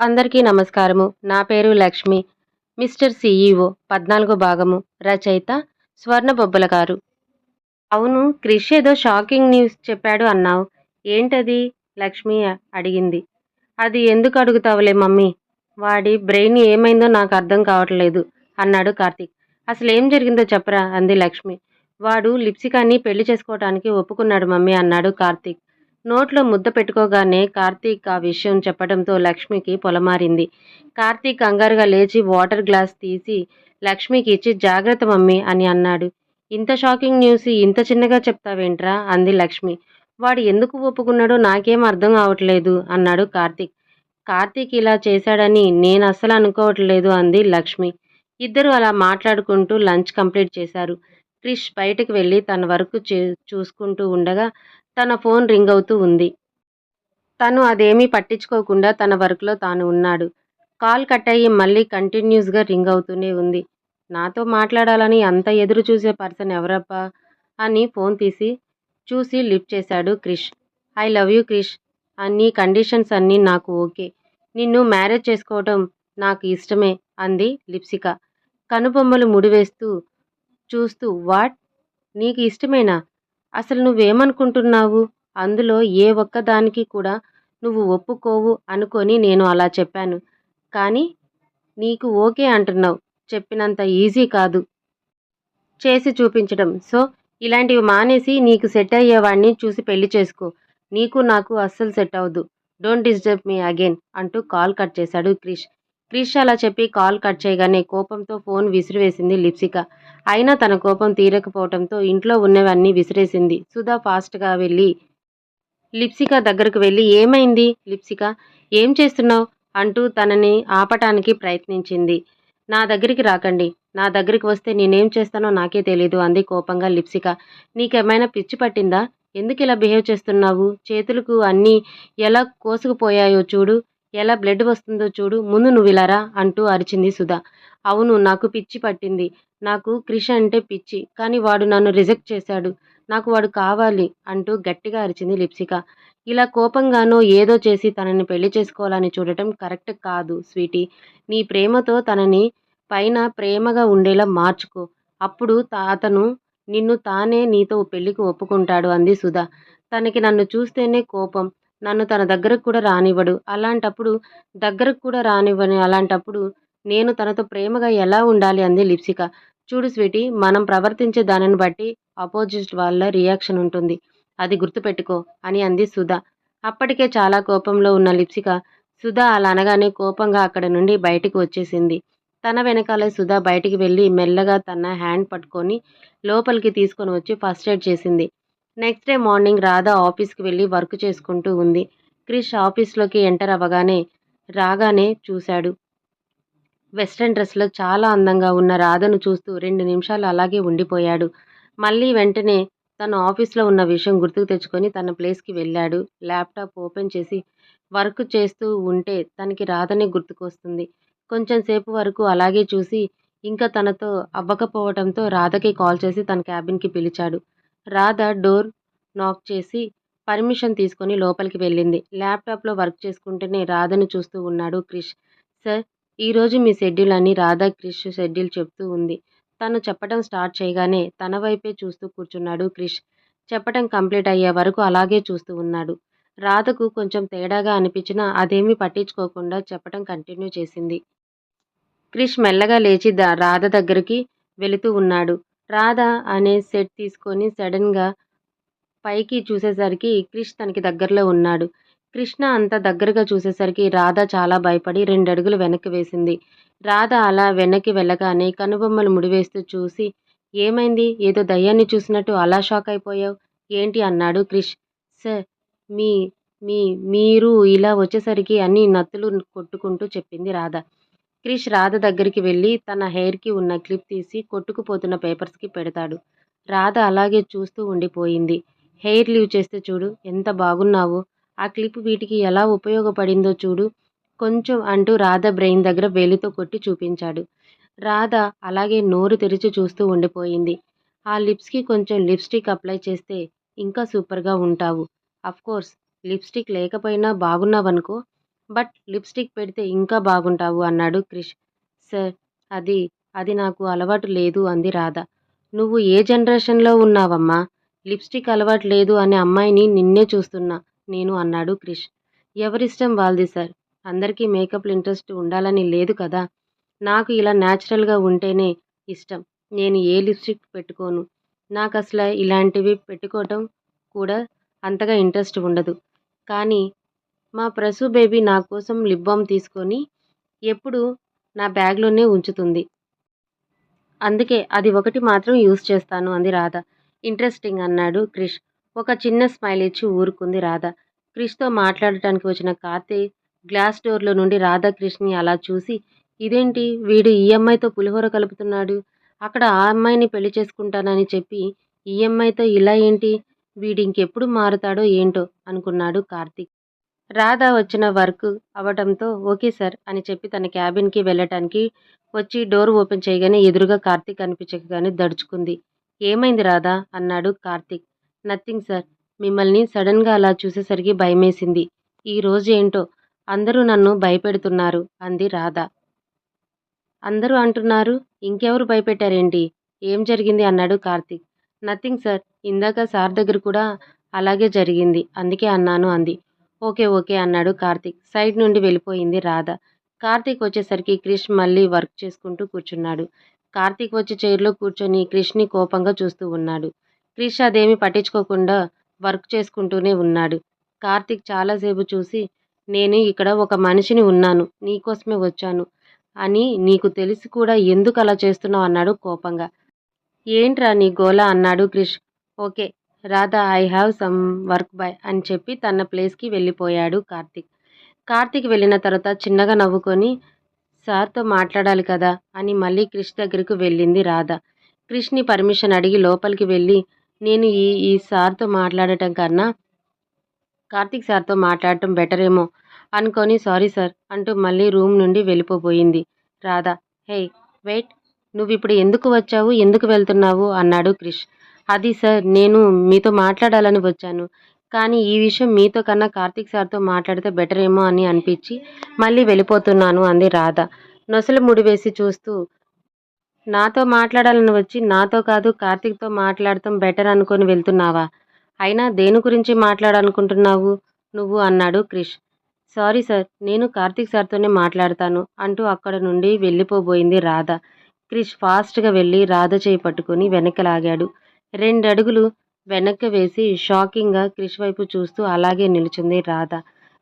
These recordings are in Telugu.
అందరికీ నమస్కారము. నా పేరు లక్ష్మి. మిస్టర్ సిఈఓ పద్నాలుగో భాగము. రచయిత స్వర్ణ బొబ్బల గారు. అవును క్రిష్ ఏదో షాకింగ్ న్యూస్ చెప్పాడు అన్నావు. ఏంటది? లక్ష్మి అడిగింది. అది ఎందుకు అడుగుతావులే మమ్మీ? వాడి బ్రెయిన్ ఏమైందో నాకు అర్థం కావట్లేదు అన్నాడు కార్తీక్. అసలు ఏం జరిగిందో చెప్పరా? అంది లక్ష్మి. వాడు లిప్సికాన్ని పెళ్ళి చేసుకోవటానికి ఒప్పుకున్నాడు మమ్మీ అన్నాడు కార్తీక్. నోట్లో ముద్ద పెట్టుకోగానే కార్తీక్ ఆ విషయం చెప్పడంతో లక్ష్మికి పొలమారింది. కార్తీక్ కంగారుగా లేచి వాటర్ గ్లాస్ తీసి లక్ష్మికి ఇచ్చి జాగ్రత్త మమ్మీ అని అన్నాడు. ఇంత షాకింగ్ న్యూస్ ఇంత చిన్నగా చెప్తావేంట్రా? అంది లక్ష్మి. వాడు ఎందుకు ఒప్పుకున్నాడో నాకేం అర్థం కావట్లేదు అన్నాడు కార్తీక్. కార్తీక్ ఇలా చేశాడని నేను అస్సలు అనుకోవట్లేదు అంది లక్ష్మి. ఇద్దరు అలా మాట్లాడుకుంటూ లంచ్ కంప్లీట్ చేశారు. క్రిష్ బయటకు వెళ్ళి తన వర్క్ చే చూసుకుంటూ ఉండగా తన ఫోన్ రింగ్ అవుతూ ఉంది. తను అదేమీ పట్టించుకోకుండా తన వర్క్లో తాను ఉన్నాడు. కాల్ కట్ అయ్యి మళ్ళీ కంటిన్యూస్గా రింగ్ అవుతూనే ఉంది. నాతో మాట్లాడాలని అంత ఎదురు చూసే పర్సన్ ఎవరబ్బా? అని ఫోన్ తీసి చూసి లిఫ్ట్ చేశాడు Krish. I love you Krish. అన్ని కండిషన్స్ అన్నీ నాకు ఓకే. నిన్ను మ్యారేజ్ చేసుకోవటం నాకు ఇష్టమే అంది లిప్సిక. కనుబొమ్మలు ముడివేస్తూ చూస్తూ వాట్? నీకు ఇష్టమేనా? అసలు నువ్వేమనుకుంటున్నావు? అందులో ఏ ఒక్కదానికి కూడా నువ్వు ఒప్పుకోవు అనుకొని నేను అలా చెప్పాను. కానీ నీకు ఓకే అంటున్నావు. చెప్పినంత ఈజీ కాదు. చేసి చూపించడం. సో ఇలాంటివి మానేసి నీకు సెట్ అయ్యేవాడిని చూసి పెళ్ళి చేసుకో. నీకు నాకు అస్సలు సెట్ అవ్వదు. డోంట్ డిస్టర్బ్ మీ అగైన్ అంటూ కాల్ కట్ చేశాడు క్రిష్. క్రిష్ అలా చెప్పి కాల్ కట్ చేయగానే కోపంతో ఫోన్ విసిరివేసింది లిప్సిక. అయినా తన కోపం తీరకపోవడంతో ఇంట్లో ఉన్నవన్నీ విసిరేసింది. సుధా ఫాస్ట్గా వెళ్ళి లిప్సిక దగ్గరకు వెళ్ళి ఏమైంది లిప్సిక? ఏం చేస్తున్నావు? అంటూ తనని ఆపటానికి ప్రయత్నించింది. నా దగ్గరికి రాకండి. నా దగ్గరికి వస్తే నేనేం చేస్తానో నాకే తెలీదు అంది కోపంగా లిప్సిక. నీకేమైనా పిచ్చి పట్టిందా? ఎందుకు ఇలా బిహేవ్ చేస్తున్నావు? చేతులకు అన్నీ ఎలా కోసుకుపోయాయో చూడు. ఎలా బ్లడ్ వస్తుందో చూడు ముందు నువ్వు ఇలారా అంటూ అరిచింది సుధా. అవును నాకు పిచ్చి పట్టింది. నాకు క్రిష్ అంటే పిచ్చి కానీ వాడు నన్ను రిజెక్ట్ చేశాడు. నాకు వాడు కావాలి అంటూ గట్టిగా అరిచింది లిప్సిక. ఇలా కోపంగానో ఏదో చేసి తనని పెళ్ళి చేసుకోవాలని చూడటం కరెక్ట్ కాదు స్వీటీ. నీ ప్రేమతో తనని పైన ప్రేమగా ఉండేలా మార్చుకో. అప్పుడు అతను నిన్ను తానే నీతో పెళ్ళికి ఒప్పుకుంటాడు అంది సుధా. తనకి నన్ను చూస్తేనే కోపం. నన్ను తన దగ్గరకు కూడా రానివ్వడు. అలాంటప్పుడు దగ్గరకు కూడా రానివ్వని అలాంటప్పుడు నేను తనతో ప్రేమగా ఎలా ఉండాలి అంది లిప్సిక. చూడు స్వీటీ మనం ప్రవర్తించే దానిని బట్టి ఆపోజిట్ వాళ్ళ రియాక్షన్ ఉంటుంది. అది గుర్తుపెట్టుకో అని అంది సుధా. అప్పటికే చాలా కోపంలో ఉన్న లిప్సిక సుధా అలా అనగానే కోపంగా అక్కడ నుండి బయటికి వచ్చేసింది. తన వెనకాలే సుధా బయటికి వెళ్ళి మెల్లగా తన హ్యాండ్ పట్టుకొని లోపలికి తీసుకొని వచ్చి ఫస్ట్ ఎయిడ్ చేసింది. నెక్స్ట్ డే మార్నింగ్ రాధ ఆఫీస్కి వెళ్ళి వర్క్ చేసుకుంటూ ఉంది. క్రిష్ ఆఫీస్లోకి ఎంటర్ అవ్వగానే రాగానే చూశాడు. వెస్ట్రన్ డ్రెస్లో చాలా అందంగా ఉన్న రాధను చూస్తూ రెండు నిమిషాలు అలాగే ఉండిపోయాడు. మళ్ళీ వెంటనే తన ఆఫీస్లో ఉన్న విషయం గుర్తుకు తెచ్చుకొని తన ప్లేస్కి వెళ్ళాడు. ల్యాప్టాప్ ఓపెన్ చేసి వర్క్ చేస్తూ ఉంటే తనకి రాధనే గుర్తుకొస్తుంది. కొంచెం సేపు వరకు అలాగే చూసి ఇంకా తనతో అవ్వకపోవడంతో రాధకి కాల్ చేసి తన క్యాబిన్కి పిలిచాడు. రాధ డోర్ నాక్ చేసి పర్మిషన్ తీసుకొని లోపలికి వెళ్ళింది. ల్యాప్టాప్లో వర్క్ చేసుకుంటూనే రాధను చూస్తూ ఉన్నాడు క్రిష్. సార్ ఈరోజు మీ షెడ్యూల్ అని రాధా క్రిష్ షెడ్యూల్ చెప్తూ ఉంది. తను చెప్పడం స్టార్ట్ చేయగానే తన వైపే చూస్తూ కూర్చున్నాడు క్రిష్. చెప్పడం కంప్లీట్ అయ్యే వరకు అలాగే చూస్తూ ఉన్నాడు. రాధకు కొంచెం తేడాగా అనిపించినా అదేమీ పట్టించుకోకుండా చెప్పడం కంటిన్యూ చేసింది. క్రిష్ మెల్లగా లేచి రాధ దగ్గరికి వెళుతూ ఉన్నాడు. రాధా అనే సెట్ తీసుకొని సడన్గా పైకి చూసేసరికి క్రిష్ తనకి దగ్గరలో ఉన్నాడు. కృష్ణ అంత దగ్గరగా చూసేసరికి రాధ చాలా భయపడి రెండడుగులు వెనక్కి వేసింది. రాధ అలా వెనక్కి వెళ్ళగానే కనుబొమ్మలు ముడివేస్తూ చూసి ఏమైంది? ఏదో దయ్యాన్ని చూసినట్టు అలా షాక్ అయిపోయావు? ఏంటి? అన్నాడు క్రిష్. సార్ మీ మీ మీరు ఇలా వచ్చేసరికి అన్ని నత్తులు కొట్టుకుంటూ చెప్పింది రాధ. క్రిష్ రాధ దగ్గరికి వెళ్ళి తన హెయిర్కి ఉన్న క్లిప్ తీసి కొట్టుకుపోతున్న పేపర్స్కి పెడతాడు. రాధ అలాగే చూస్తూ ఉండిపోయింది. హెయిర్ లీవ్ చేస్తే చూడు ఎంత బాగున్నావో. ఆ క్లిప్ వీటికి ఎలా ఉపయోగపడిందో చూడు. కొంచెం అంటూ రాధ బ్రెయిన్ దగ్గర వేలితో కొట్టి చూపించాడు. రాధ అలాగే నోరు తెరిచి చూస్తూ ఉండిపోయింది. ఆ లిప్స్కి కొంచెం లిప్స్టిక్ అప్లై చేస్తే ఇంకా సూపర్గా ఉంటావు. కోర్స్ లిప్స్టిక్ లేకపోయినా బాగున్నావనుకో బట్ లిప్స్టిక్ పెడితే ఇంకా బాగుంటావు అన్నాడు క్రిష్. సార్ అది అది నాకు అలవాటు లేదు అంది రాధ. నువ్వు ఏ జనరేషన్లో ఉన్నావమ్మా? లిప్స్టిక్ అలవాటు లేదు అనే అమ్మాయిని నిన్నే చూస్తున్నా నేను అన్నాడు క్రిష్. ఎవరిష్టం వాళ్ళది సార్? అందరికీ మేకప్లు ఇంట్రెస్ట్ ఉండాలని లేదు కదా? నాకు ఇలా న్యాచురల్గా ఉంటేనే ఇష్టం. నేను ఏ లిప్స్టిక్ పెట్టుకోను? నాకు అసలు ఇలాంటివి పెట్టుకోవటం కూడా అంతగా ఇంట్రెస్ట్ ఉండదు. కానీ మా ప్రసు బేబీ నా కోసం లిప్ బామ్ తీసుకొని ఎప్పుడు నా బ్యాగ్లోనే ఉంచుతుంది. అందుకే అది ఒకటి మాత్రం యూస్ చేస్తాను అంది రాధ. ఇంట్రెస్టింగ్ అన్నాడు క్రిష్. ఒక చిన్న స్మైల్ ఇచ్చి ఊరుకుంది రాధ. క్రిష్తో మాట్లాడటానికి వచ్చిన కార్తీ గ్లాస్ డోర్లో నుండి రాధా క్రిష్ని అలా చూసి ఇదేంటి వీడు ఈ అమ్మాయితో పులిహోర కలుపుతున్నాడు? అక్కడ ఆ అమ్మాయిని పెళ్ళి చేసుకుంటానని చెప్పి ఈ అమ్మాయితో ఇలా ఏంటి? వీడు ఇంకెప్పుడు మారుతాడో ఏంటో అనుకున్నాడు కార్తీక్ రాధ వచ్చిన వర్క్ అవటంతో ఓకే సార్ అని చెప్పి తన క్యాబిన్కి వెళ్ళటానికి వచ్చి డోర్ ఓపెన్ చేయగానే ఎదురుగా కార్తీక్ అనిపించగానే దడుచుకుంది. ఏమైంది రాధా? అన్నాడు కార్తీక్. నథింగ్ సార్ మిమ్మల్ని సడన్గా అలా చూసేసరికి భయమేసింది. ఈ రోజు ఏంటో? అందరూ నన్ను భయపెడుతున్నారు అంది రాధ. అందరూ అంటున్నారు ఇంకెవరు భయపెట్టారేంటి? ఏం జరిగింది? అన్నాడు కార్తీక్. నథింగ్ సార్ ఇందాక సార్ దగ్గర కూడా అలాగే జరిగింది అందుకే అన్నాను అంది. ఓకే ఓకే అన్నాడు కార్తీక్. సైడ్ నుండి వెళ్ళిపోయింది రాధ. కార్తీక్ వచ్చేసరికి క్రిష్ మళ్ళీ వర్క్ చేసుకుంటూ కూర్చున్నాడు. కార్తీక్ వచ్చి చైర్లో కూర్చొని క్రిష్ని కోపంగా చూస్తూ ఉన్నాడు. క్రిష్ అదేమి పట్టించుకోకుండా వర్క్ చేసుకుంటూనే ఉన్నాడు. కార్తీక్ చాలాసేపు చూసి నేను ఇక్కడ ఒక మనిషిని ఉన్నాను. నీకోసమే వచ్చాను. అని నీకు తెలిసి కూడా ఎందుకు అలా చేస్తున్నావు? అన్నాడు కోపంగా. ఏంట్రా నీ గోల? అన్నాడు Krish. Okay Radha I have some work bye అని చెప్పి తన ప్లేస్కి వెళ్ళిపోయాడు కార్తీక్. కార్తీక్ వెళ్ళిన తర్వాత చిన్నగా నవ్వుకొని సార్తో మాట్లాడాలి కదా అని మళ్ళీ క్రిష్ దగ్గరకు వెళ్ళింది రాధ. క్రిష్ని పర్మిషన్ అడిగి లోపలికి వెళ్ళి నేను ఈ ఈ సార్తో మాట్లాడటం కన్నా కార్తీక్ సార్తో మాట్లాడటం బెటర్ ఏమో అనుకొని సారీ సార్ అంటూ మళ్ళీ రూమ్ నుండి వెళ్ళిపోబోయింది రాధా. హే వెయిట్ నువ్వు ఇప్పుడు ఎందుకు వచ్చావు? ఎందుకు వెళ్తున్నావు? అన్నాడు క్రిష్. అది సార్ నేను మీతో మాట్లాడాలని వచ్చాను. కానీ ఈ విషయం మీతో కన్నా కార్తీక్ సార్తో మాట్లాడితే బెటర్ ఏమో అని అనిపించి మళ్ళీ వెళ్ళిపోతున్నాను అంది రాధ. నొసలు ముడివేసి చూస్తూ నాతో మాట్లాడాలని వచ్చి నాతో కాదు కార్తీక్తో మాట్లాడటం బెటర్ అనుకొని వెళ్తున్నావా? అయినా దేని గురించి మాట్లాడాలనుకుంటున్నావు నువ్వు అన్నాడు క్రిష్. సారీ సార్ నేను కార్తీక్ సార్తోనే మాట్లాడతాను అంటూ అక్కడ నుండి వెళ్ళిపోబోయింది రాధ. క్రిష్ ఫాస్ట్గా వెళ్ళి రాధ చేయి పట్టుకుని వెనక్కి లాగాడు రెండు అడుగులు వెనక్కి వేసి షాకింగ్గా క్రిష్ వైపు చూస్తూ అలాగే నిలుచుంది రాధ.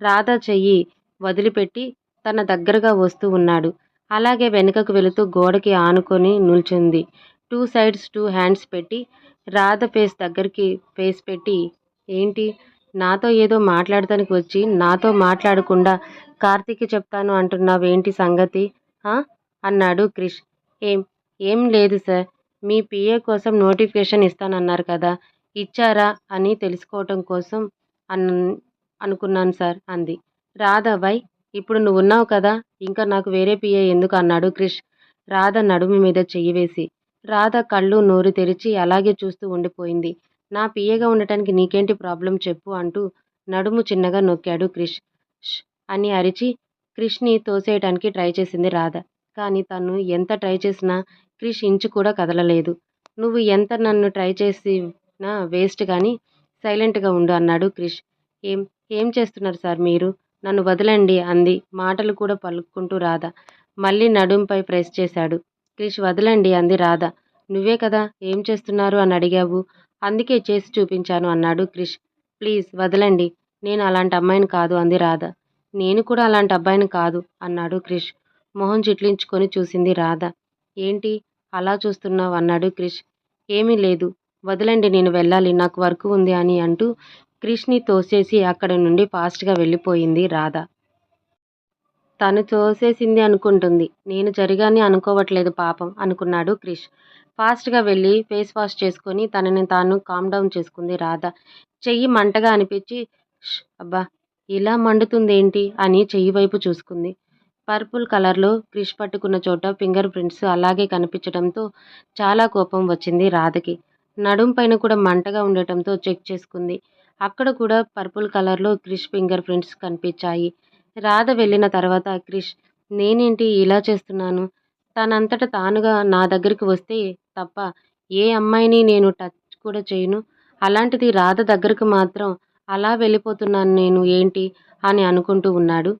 రాధ చెయ్యి వదిలిపెట్టి తన దగ్గరగా వస్తూ ఉన్నాడు. అలాగే వెనుకకు వెళుతూ గోడకి ఆనుకొని నిల్చుంది. టూ సైడ్స్ టూ హ్యాండ్స్ పెట్టి రాధ ఫేస్ దగ్గరికి ఫేస్ పెట్టి ఏంటి? నాతో ఏదో మాట్లాడటానికి వచ్చి నాతో మాట్లాడకుండా కార్తీక్కి చెప్తాను అంటున్నావేంటి సంగతి? అన్నాడు క్రిష్. ఏం ఏం లేదు సార్. మీ పిఏ కోసం నోటిఫికేషన్ ఇస్తానన్నారు కదా ఇచ్చారా అని తెలుసుకోవటం కోసం అన్ అనుకున్నాను సార్ అంది. రాధ వై ఇప్పుడు నువ్వు ఉన్నావు కదా ఇంకా నాకు వేరే పిఏ ఎందుకు అన్నాడు క్రిష్. రాధ నడుము మీద చెయ్యి వేసి రాధ కళ్ళు నోరు తెరిచి అలాగే చూస్తూ ఉండిపోయింది. నా పిఏగా ఉండటానికి నీకేంటి ప్రాబ్లం చెప్పు అంటూ నడుము చిన్నగా నొక్కాడు క్రిష్. అని అరిచి క్రిష్ని తోసేయడానికి ట్రై చేసింది రాధ. కానీ తను ఎంత ట్రై చేసినా క్రిష్ ఇంచు కూడా కదలలేదు. నువ్వు ఎంత నన్ను ట్రై చేసినా వేస్ట్ కానీ సైలెంట్గా ఉండు అన్నాడు క్రిష్. ఏం ఏం చేస్తున్నారు సార్ మీరు? నన్ను వదలండి అంది. మాటలు కూడా పలుకుంటూ రాధ. మళ్ళీ నడుంపై ప్రెస్ చేశాడు. క్రిష్ వదలండి అంది రాధ. నువ్వే కదా ఏం చేస్తున్నారు అని అడిగావు. అందుకే చేసి చూపించాను అన్నాడు క్రిష్. ప్లీజ్ వదలండి. నేను అలాంటి అమ్మాయిని కాదు అంది రాధ. నేను కూడా అలాంటి అబ్బాయిని కాదు అన్నాడు క్రిష్. మొహం చిట్లించుకొని చూసింది రాధ. ఏంటి? అలా చూస్తున్నావు అన్నాడు క్రిష్. ఏమీ లేదు. వదలండి నేను వెళ్ళాలి. నాకు వర్క్ ఉంది అని అంటూ క్రిష్ని తోసేసి అక్కడి నుండి ఫాస్ట్గా వెళ్ళిపోయింది రాధ. తను తోసేసింది అనుకుంటుంది. నేను జరిగాని అనుకోవట్లేదు పాపం అనుకున్నాడు క్రిష్. ఫాస్ట్గా వెళ్ళి ఫేస్ వాష్ చేసుకొని తనని తాను కామ్ డౌన్ చేసుకుంది రాధ. చెయ్యి మంటగా అనిపించి అబ్బా ఇలా మండుతుంది ఏంటి అని చెయ్యి వైపు చూసుకుంది. పర్పుల్ కలర్లో క్రిష్ పట్టుకున్న చోట ఫింగర్ ప్రింట్స్ అలాగే కనిపించడంతో చాలా కోపం వచ్చింది రాధకి. నడుం పైన కూడా మంటగా ఉండటంతో చెక్ చేసుకుంది. అక్కడ కూడా పర్పుల్ కలర్లో క్రిష్ ఫింగర్ ప్రింట్స్ కనిపించాయి. రాధ వెళ్ళిన తర్వాత క్రిష్ నేనేంటి ఇలా చేస్తున్నాను? తనంతట తానుగా నా దగ్గరికి వస్తే తప్ప ఏ అమ్మాయిని నేను టచ్ కూడా చేయను. అలాంటిది రాధ దగ్గరకు మాత్రం అలా వెళ్ళిపోతున్నాను నేను ఏంటి? అని అనుకుంటూ ఉన్నాడు.